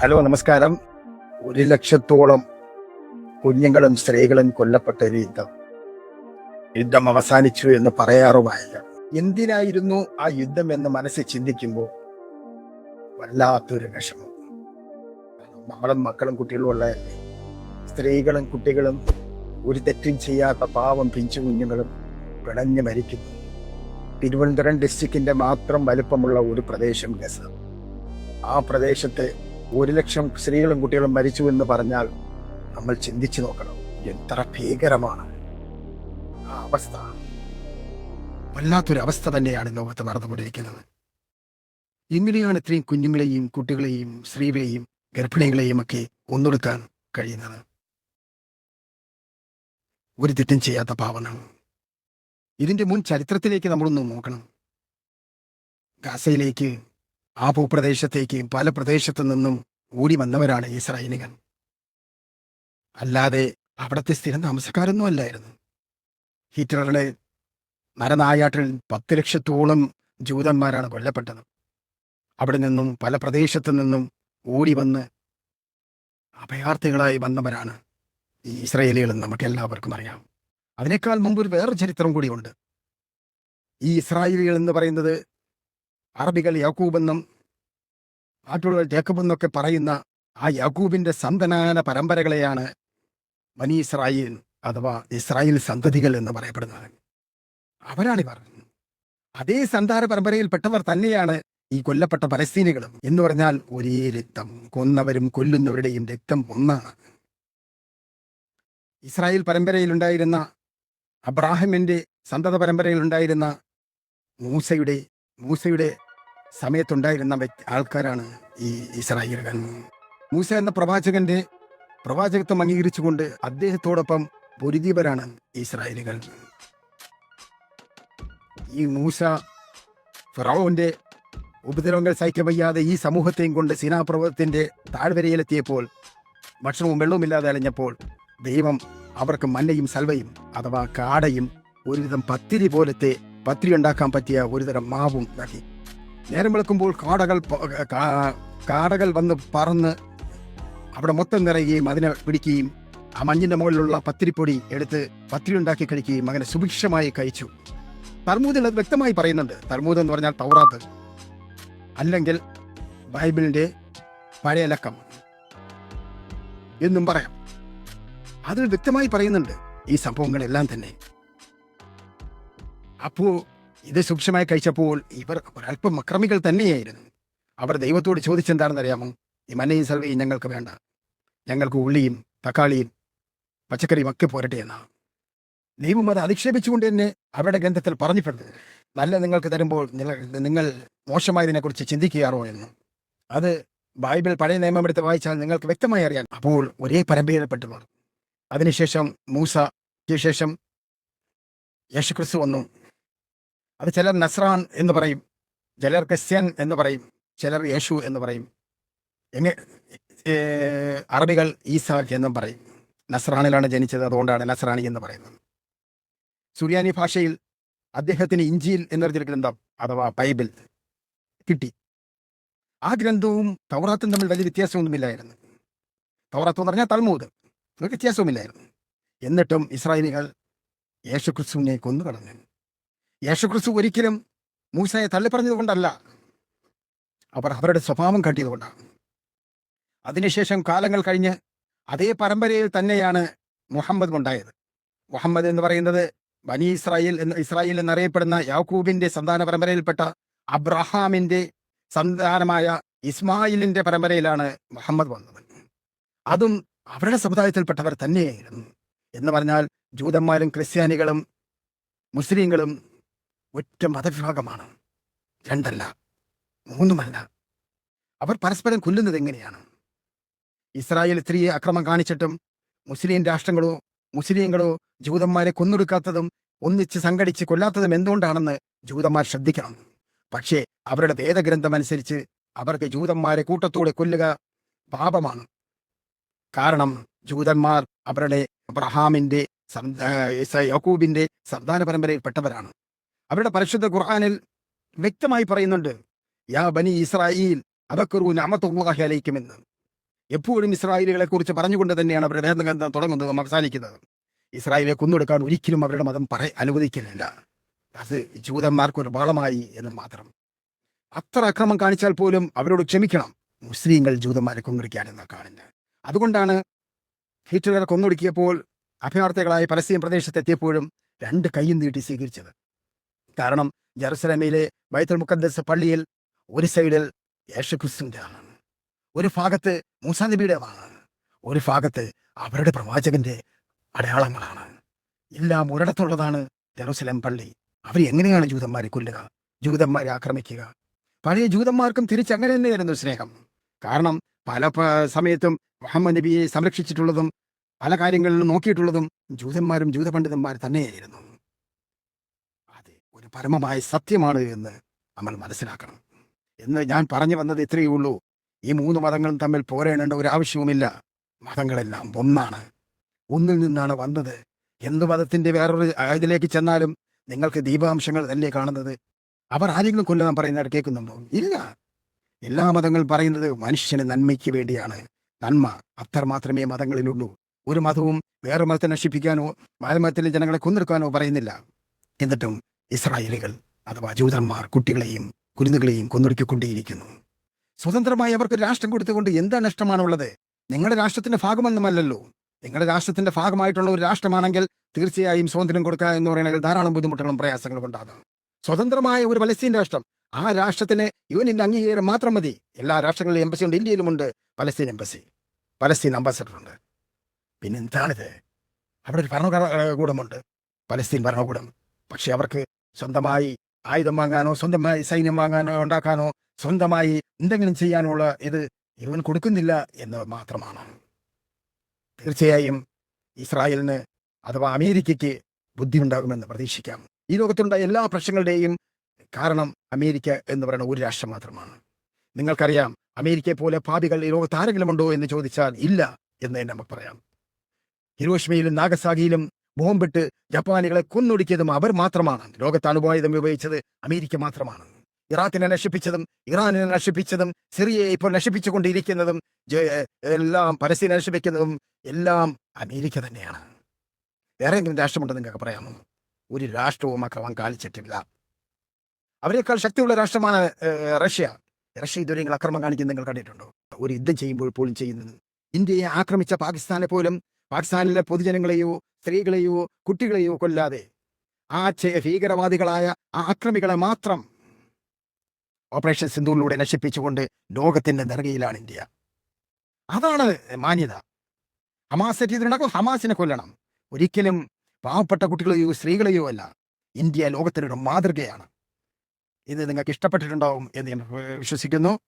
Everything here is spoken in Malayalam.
ഹലോ നമസ്കാരം. ഒരു ലക്ഷത്തോളം കുഞ്ഞുങ്ങളും സ്ത്രീകളും കൊല്ലപ്പെട്ട ഒരു യുദ്ധം. യുദ്ധം അവസാനിച്ചു എന്ന് പറയാറുമായില്ല. എന്തിനായിരുന്നു ആ യുദ്ധം എന്ന് മനസ്സിൽ ചിന്തിക്കുമ്പോൾ വല്ലാത്തൊരു വിഷമം. നമ്മളും മക്കളും കുട്ടികളും ഉള്ള സ്ത്രീകളും കുട്ടികളും ഒരു തെറ്റും ചെയ്യാത്ത പാവം പിഞ്ചു കുഞ്ഞുങ്ങളും പിണഞ്ഞു മരിക്കുന്നു. തിരുവനന്തപുരം ഡിസ്ട്രിക്റ്റിന്റെ മാത്രം വലുപ്പമുള്ള ഒരു പ്രദേശം ഗസ. ആ പ്രദേശത്ത് ഒരു ലക്ഷം സ്ത്രീകളും കുട്ടികളും മരിച്ചു എന്ന് പറഞ്ഞാൽ നമ്മൾ ചിന്തിച്ചു നോക്കണം. എത്ര ഭീകരമാണ് ആ അവസ്ഥ. വല്ലാത്തൊരു അവസ്ഥ തന്നെയാണ് ലോകത്ത് നടന്നുകൊണ്ടിരിക്കുന്നത്. എങ്ങനെയാണ് ഇത്രയും കുഞ്ഞുങ്ങളെയും കുട്ടികളെയും സ്ത്രീകളെയും ഗർഭിണികളെയും ഒക്കെ ഒന്നൊടുക്കാൻ കഴിയുന്നത്. ഒരു തെറ്റും ചെയ്യാത്ത പാവനാണ് ഇതിന്റെ മുൻ ചരിത്രത്തിലേക്ക് നമ്മളൊന്ന് നോക്കണം. ഗാസയിലേക്ക് ആ ഭൂപ്രദേശത്തേക്ക് പല പ്രദേശത്തു നിന്നും ഓടി വന്നവരാണ് ഇസ്രായേലികൾ അല്ലാതെ അവിടുത്തെ സ്ഥിരം താമസക്കാരൊന്നും അല്ലായിരുന്നു. ഹിറ്റ്ലറുടെ നരനായാട്ടിൽ പത്ത് ലക്ഷത്തോളം ജൂതന്മാരാണ് കൊല്ലപ്പെട്ടത്. അവിടെ നിന്നും പല പ്രദേശത്തു നിന്നും ഓടി വന്ന് അഭയാർത്ഥികളായി വന്നവരാണ് ഈ ഇസ്രായേലികളെന്ന് നമുക്ക് എല്ലാവർക്കും അറിയാം. അതിനേക്കാൾ മുമ്പ് ഒരു വേറെ ചരിത്രം കൂടിയുണ്ട്. ഈ ഇസ്രായേലികൾ എന്ന് പറയുന്നത് അറബികൾ യാക്കൂബെന്നും എന്നും ജേക്കബെന്നൊക്കെ പറയുന്ന ആ യാക്കൂബിന്റെ സന്തനാന പരമ്പരകളെയാണ് ബനി ഇസ്രായേൽ അഥവാ ഇസ്രായേൽ സന്തതികൾ എന്ന് പറയപ്പെടുന്നത്. അവരാണിവർ അതേ സന്താന പരമ്പരയിൽപ്പെട്ടവർ തന്നെയാണ് ഈ കൊല്ലപ്പെട്ട പലസ്തീനികളും. എന്ന് പറഞ്ഞാൽ ഒരേ രക്തം. കൊന്നവരും കൊല്ലുന്നവരുടെയും രക്തം ഒന്നാണ്. ഇസ്രായേൽ പരമ്പരയിലുണ്ടായിരുന്ന അബ്രാഹിമിന്റെ സന്തത പരമ്പരയിലുണ്ടായിരുന്ന മൂസയുടെ മൂസയുടെ സമയത്തുണ്ടായിരുന്ന ആൾക്കാരാണ് ഈ ഇസ്രായേലുകൾ മൂസ എന്ന പ്രവാചകന്റെ പ്രവാചകത്വം അംഗീകരിച്ചുകൊണ്ട് അദ്ദേഹത്തോടൊപ്പം പൊരുതീപരാണ് ഇസ്രായേലുകൾ ഈ മൂസ ഫിറോന്റെ ഉപദ്രവങ്ങൾ സഹിക്കാൻ വയ്യാതെ ഈ സമൂഹത്തെയും കൊണ്ട് സിനാപ്രവത്തിന്റെ താഴ്വരയിലെത്തിയപ്പോൾ ഭക്ഷണവും വെള്ളവുമില്ലാതെ അലഞ്ഞപ്പോൾ ദൈവം അവർക്ക് മന്നയും സൽവയും അഥവാ കാടയും ഒരുവിധം പത്തിരി പോലത്തെ പത്തിരി ഉണ്ടാക്കാൻ പറ്റിയ ഒരുതരം മാവും നൽകി. നേരം വിളക്കുമ്പോൾ കാടകൾ കാടകൾ വന്ന് പറന്ന് അവിടെ മൊത്തം നിറയുകയും അതിനെ പിടിക്കുകയും ആ മഞ്ഞിന്റെ മുകളിലുള്ള പത്തിരിപ്പൊടി എടുത്ത് പത്തിരി ഉണ്ടാക്കി കഴിക്കുകയും അങ്ങനെ സുഭിക്ഷമായി കഴിച്ചു. തർമൂദിൽ അത് വ്യക്തമായി പറയുന്നുണ്ട്. തർമൂദ് എന്ന് പറഞ്ഞാൽ തൗറാത്ത്. അല്ലെങ്കിൽ ബൈബിളിന്റെ പഴയ ലക്കം എന്നും പറയാം. അതിൽ വ്യക്തമായി പറയുന്നുണ്ട് ഈ സംഭവങ്ങളെല്ലാം തന്നെ. അപ്പോ ഇത് സൂക്ഷ്മമായി കഴിച്ചപ്പോൾ ഇവർ ഒരല്പം അക്രമികൾ തന്നെയായിരുന്നു. അവർ ദൈവത്തോട് ചോദിച്ചെന്താണെന്ന് അറിയാമോ ഈ മനയും സർവയും ഞങ്ങൾക്ക് വേണ്ട. ഞങ്ങൾക്ക് ഉള്ളിയും തക്കാളിയും പച്ചക്കറിയും ഒക്കെ പോരട്ടെ എന്നാണ്. ദൈവം അത് അധിക്ഷേപിച്ചുകൊണ്ട് തന്നെ അവരുടെ ഗ്രന്ഥത്തിൽ പറഞ്ഞിട്ടുണ്ട്. നല്ല നിങ്ങൾക്ക് തരുമ്പോൾ നിങ്ങൾ- മോശമായതിനെക്കുറിച്ച് ചിന്തിക്കുകയാറോ എന്ന്. അത് ബൈബിൾ പഴയ നിയമം എടുത്ത് വായിച്ചാൽ നിങ്ങൾക്ക് വ്യക്തമായി അറിയാം. അപ്പോൾ ഒരേ പരമ്പരയിൽപ്പെട്ടുള്ളൂ അതിനുശേഷം മൂസ ശേഷം യേശുക്രിസ്തു വന്നു. അത് ചിലർ നസ്രാൻ എന്ന് പറയും. ചിലർ ക്രിസ്ത്യൻ എന്ന് പറയും. ചിലർ യേശു എന്ന് പറയും. എങ്ങനെ അറബികൾ ഈസ എന്നും പറയും. നസ്രാണിലാണ് ജനിച്ചത് അതുകൊണ്ടാണ് നസ്രാണി എന്ന് പറയുന്നത്. സുറിയാനി ഭാഷയിൽ അദ്ദേഹത്തിന് ഇഞ്ചിയിൽ എന്നറിഞ്ഞൊരു ഗ്രന്ഥം അഥവാ ബൈബിൾ കിട്ടി. ആ ഗ്രന്ഥവും തൗറാത്തും തമ്മിൽ വലിയ വ്യത്യാസമൊന്നുമില്ലായിരുന്നു. തൗറാത്ത് എന്ന് പറഞ്ഞാൽ തൽമൂത് വ്യത്യാസവുമില്ലായിരുന്നു. എന്നിട്ടും ഇസ്രായേലികൾ യേശുക്രിസ്തുവിനെ കൊന്നുകളഞ്ഞു. യേശുക്രിസ്തു ഒരിക്കലും മൂസയെ തള്ളിപ്പറഞ്ഞത് കൊണ്ടല്ല അവർ അവരുടെ സ്വഭാവം കണ്ടിയതുകൊണ്ടാണ്. അതിനുശേഷം കാലങ്ങൾ കഴിഞ്ഞ് അതേ പരമ്പരയിൽ തന്നെയാണ് മുഹമ്മദ് ഉണ്ടായത്. മുഹമ്മദ് എന്ന് പറയുന്നത് ബനി ഇസ്രായേൽ എന്ന് ഇസ്രായേൽ എന്നറിയപ്പെടുന്ന യാക്കൂബിന്റെ സന്താന പരമ്പരയിൽപ്പെട്ട അബ്രഹാമിന്റെ സന്താനമായ ഇസ്മായിലിന്റെ പരമ്പരയിലാണ് മുഹമ്മദ് വന്നത്. അതും അവരുടെ സമുദായത്തിൽപ്പെട്ടവർ തന്നെയായിരുന്നു. എന്ന് പറഞ്ഞാൽ ജൂതന്മാരും ക്രിസ്ത്യാനികളും മുസ്ലിങ്ങളും ഒറ്റ മതവിഭാഗമാണ്. രണ്ടല്ല മൂന്നുമല്ല. അവർ പരസ്പരം കൊല്ലുന്നത് എങ്ങനെയാണ്? ഇസ്രായേൽ സ്ത്രീയെ അക്രമം കാണിച്ചിട്ടും മുസ്ലിം രാഷ്ട്രങ്ങളോ മുസ്ലിങ്ങളോ ജൂതന്മാരെ കൊന്നൊടുക്കാത്തതും ഒന്നിച്ച് സംഘടിച്ച് കൊല്ലാത്തതും എന്തുകൊണ്ടാണെന്ന് ജൂതന്മാർ ശ്രദ്ധിക്കണം. പക്ഷേ അവരുടെ വേദഗ്രന്ഥം അനുസരിച്ച് അവർക്ക് ജൂതന്മാരെ കൂട്ടത്തോടെ കൊല്ലുക പാപമാണ്. കാരണം ജൂതന്മാർ അവരുടെ അബ്രഹാമിന്റെ ആ, സന്താന പരമ്പരയിൽപ്പെട്ടവരാണ് അവരുടെ പരിശുദ്ധ ഖുർആാനിൽ വ്യക്തമായി പറയുന്നുണ്ട് യാ ബനി ഇസ്രായേൽ അബക്കറു നമത്തുള്ളാഹി അലയിക്കുമെന്ന് എപ്പോഴും ഇസ്രായേലുകളെ കുറിച്ച് പറഞ്ഞുകൊണ്ട് തന്നെയാണ് അവരുടെ വേദഗ്രന്ഥം തുടങ്ങുന്നതും അവസാനിക്കുന്നത്. ഇസ്രായേലിനെ കൊന്നെടുക്കാൻ ഒരിക്കലും അവരുടെ മതം പറ അനുവദിക്കുന്നില്ല. അത് ജൂതന്മാർക്കൊരു ബാളമായി എന്ന് മാത്രം. അത്ര അക്രമം കാണിച്ചാൽ പോലും അവരോട് ക്ഷമിക്കണം. മുസ്ലിങ്ങൾ ജൂതന്മാരെ കൊന്നൊടുക്കാനെന്ന് കാണുന്നത് അതുകൊണ്ടാണ് ഹിറ്റ്ലറെ കൊന്നൊടുക്കിയപ്പോൾ അഭയാർത്ഥികളായ പലസ്തീൻ പ്രദേശത്തെത്തിയപ്പോഴും രണ്ട് കൈയും നീട്ടി സ്വീകരിച്ചത്. കാരണം ജെറുസലേമിലെ ബൈത്തൽ മുക്കദ്ദസ് പള്ളിയിൽ ഒരു സൈഡിൽ യേശുക്രിസ്തുവിന്റെ ആണ് ഒരു ഭാഗത്ത് മൂസാനബിയുടേതാണ് ഒരു ഭാഗത്ത് അവരുടെ പ്രവാചകന്റെ അടയാളങ്ങളാണ്. എല്ലാം ഒരിടത്തുള്ളതാണ് ജെറുസലേം പള്ളി. അവർ എങ്ങനെയാണ് ജൂതന്മാരെ കൊല്ലുക ജൂതന്മാരെ ആക്രമിക്കുക? പഴയ ജൂതന്മാർക്കും തിരിച്ചങ്ങനെ തന്നെയായിരുന്നു സ്നേഹം. കാരണം പല സമയത്തും മുഹമ്മദ് നബിയെ സംരക്ഷിച്ചിട്ടുള്ളതും പല കാര്യങ്ങളിലും നോക്കിയിട്ടുള്ളതും ജൂതന്മാരും ജൂതപണ്ഡിതന്മാർ തന്നെയായിരുന്നു. പരമമായ സത്യമാണ് എന്ന് നമ്മൾ മനസ്സിലാക്കണം. എന്ന് ഞാൻ പറഞ്ഞു വന്നത് ഇത്രയേ ഉള്ളൂ. ഈ മൂന്ന് മതങ്ങളും തമ്മിൽ പോരേണ്ട ഒരു ആവശ്യവുമില്ല. മതങ്ങളെല്ലാം ഒന്നാണ്. ഒന്നിൽ നിന്നാണ് വന്നത്. എന്ത് മതത്തിന്റെ വേറൊരു ഇതിലേക്ക് ചെന്നാലും നിങ്ങൾക്ക് ദീപാംശങ്ങൾ തന്നെ കാണുന്നത്? അവർ ആരെങ്കിലും കൊല്ലാൻ പറയുന്നത് കേൾക്കുന്നുണ്ടോ? ഇല്ല. എല്ലാ മതങ്ങളും പറയുന്നത് മനുഷ്യന് നന്മയ്ക്ക് വേണ്ടിയാണ്. നന്മ അത്ര മാത്രമേ മതങ്ങളിലുള്ളൂ. ഒരു മതവും വേറെ മതത്തെ നശിപ്പിക്കാനോ മതത്തിലെ ജനങ്ങളെ കൊന്നെടുക്കാനോ പറയുന്നില്ല. എന്നിട്ടും ഇസ്രായേലുകൾ അഥവാ ജൂതന്മാർ കുട്ടികളെയും കുരുന്നുകളെയും കൊന്നൊടുക്കിക്കൊണ്ടേയിരിക്കുന്നു. സ്വതന്ത്രമായി അവർക്ക് രാഷ്ട്രം കൊടുത്തുകൊണ്ട് എന്താ നഷ്ടമാണുള്ളത്? നിങ്ങളുടെ രാഷ്ട്രത്തിന്റെ ഭാഗമൊന്നുമല്ലല്ലോ. നിങ്ങളുടെ രാഷ്ട്രത്തിന്റെ ഭാഗമായിട്ടുള്ള ഒരു രാഷ്ട്രമാണെങ്കിൽ തീർച്ചയായും സ്വാതന്ത്ര്യം കൊടുക്കുക എന്ന് പറയുന്നത് ധാരാളം ബുദ്ധിമുട്ടുകളും പ്രയാസങ്ങളും ഉണ്ടാകും. സ്വതന്ത്രമായ ഒരു പലസ്തീൻ രാഷ്ട്രം ആ രാഷ്ട്രത്തിന് യുവനിന്റെ അംഗീകാരം മാത്രം മതി. എല്ലാ രാഷ്ട്രങ്ങളിലും എംബസി ഉണ്ട് ഇന്ത്യയിലുമുണ്ട്. പലസ്തീൻ എംബസി പലസ്തീൻ അംബാസഡർ ഉണ്ട്. പിന്നെ എന്താണിത് അവിടെ ഒരു ഭരണകൂടമുണ്ട് പലസ്തീൻ ഭരണകൂടം. പക്ഷെ അവർക്ക് സ്വന്തമായി ആയുധം വാങ്ങാനോ സ്വന്തമായി സൈന്യം വാങ്ങാനോ ഉണ്ടാക്കാനോ സ്വന്തമായി എന്തെങ്കിലും ചെയ്യാനുള്ള ഇത് ഇവൻ കൊടുക്കുന്നില്ല എന്ന് മാത്രമാണ്. തീർച്ചയായും ഇസ്രായേലിന് അഥവാ അമേരിക്കയ്ക്ക് ബുദ്ധിയുണ്ടാകുമെന്ന് പ്രതീക്ഷിക്കാം. ഈ ലോകത്തുള്ള എല്ലാ പ്രശ്നങ്ങളുടെയും കാരണം അമേരിക്ക എന്ന് പറയുന്ന ഒരു രാഷ്ട്രം മാത്രമാണ്. നിങ്ങൾക്കറിയാം അമേരിക്കയെ പോലെ പാപികൾ ഈ ലോകത്ത് ആരെങ്കിലും ഉണ്ടോ എന്ന് ചോദിച്ചാൽ ഇല്ല എന്ന് നമുക്ക് പറയാം. ഹിരോഷ്മയിലും നാഗസാഗിയിലും ബോംബിട്ട് ജപ്പാനികളെ കൊന്നൊടുക്കിയതും അവർ മാത്രമാണ്. ലോകത്ത് അണുവായുധം ഉപയോഗിച്ചത് അമേരിക്ക മാത്രമാണ്. ഇറാഖിനെ നശിപ്പിച്ചതും ഇറാനിനെ നശിപ്പിച്ചതും സിറിയയെ ഇപ്പോൾ നശിപ്പിച്ചുകൊണ്ടിരിക്കുന്നതും എല്ലാം പരസ്യം നശിപ്പിക്കുന്നതും എല്ലാം അമേരിക്ക തന്നെയാണ്. വേറെ എന്തെങ്കിലും രാഷ്ട്രമുണ്ടെന്ന് നിങ്ങൾക്ക് പറയാമോ? ഒരു രാഷ്ട്രവും അക്രമം കാണിച്ചിട്ടില്ല. അവരെക്കാൾ ശക്തിയുള്ള രാഷ്ട്രമാണ് റഷ്യ. റഷ്യ ഇതുവരെ നിങ്ങൾ അക്രമം കാണിക്കുന്നത് നിങ്ങൾ കണ്ടിട്ടുണ്ടോ? ഒരു യുദ്ധം ചെയ്യുമ്പോൾ പോലും ചെയ്യുന്നത്. ഇന്ത്യയെ ആക്രമിച്ച പാകിസ്ഥാനെ പോലും പാകിസ്ഥാനിലെ പൊതുജനങ്ങളെയോ സ്ത്രീകളെയോ കുട്ടികളെയോ കൊല്ലാതെ. ആ ഭീകരവാദികളായ ആ അക്രമികളെ മാത്രം ഓപ്പറേഷൻ സിന്ധുവിലൂടെ നശിപ്പിച്ചുകൊണ്ട് ലോകത്തിന്റെ നെറുകയിലാണ് ഇന്ത്യ. അതാണ് മാന്യത. ഹമാസ് ചെയ്തിട്ടുണ്ടാക്കും ഹമാസിനെ കൊല്ലണം. ഒരിക്കലും പാവപ്പെട്ട കുട്ടികളെയോ സ്ത്രീകളെയോ അല്ല ഇന്ത്യ ലോകത്തിനൊരു മാതൃകയാണ്. ഇത് നിങ്ങൾക്ക് ഇഷ്ടപ്പെട്ടിട്ടുണ്ടാവും എന്ന് ഞാൻ വിശ്വസിക്കുന്നു.